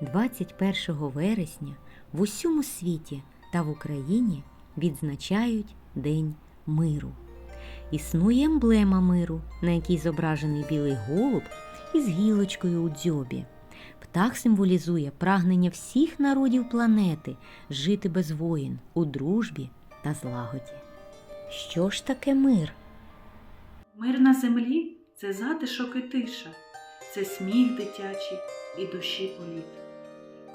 21 вересня в усьому світі та в Україні відзначають День миру. Існує емблема миру, на якій зображений білий голуб із гілочкою у дзьобі. Птах символізує прагнення всіх народів планети жити без воїн у дружбі та злагоді. Що ж таке мир? Мир на землі це затишок і тиша, це сміх дитячий і душі політ.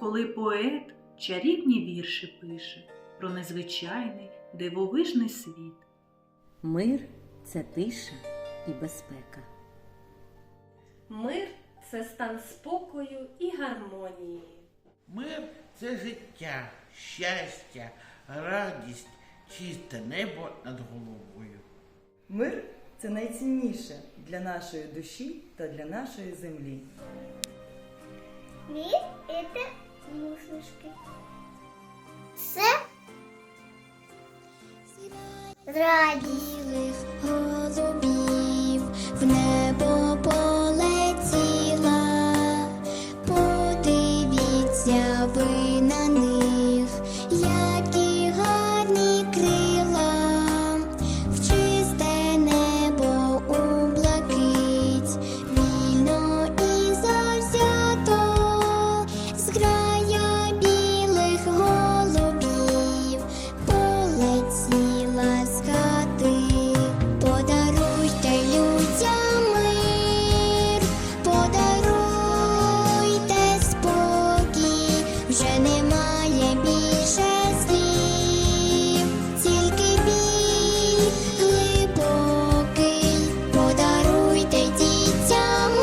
Коли поет чарівні вірші пише про незвичайний дивовижний світ. Мир це тиша і безпека. Мир це стан спокою і гармонії. Мир це життя, щастя, радість, чисте небо над головою. Мир це найцінніше для нашої душі та для нашої землі. Мир – мушечки. Все раділих голубів в небо полетіла, подивіться ви. вже немає більше слів, тільки біль глибокий, подаруйте дітям.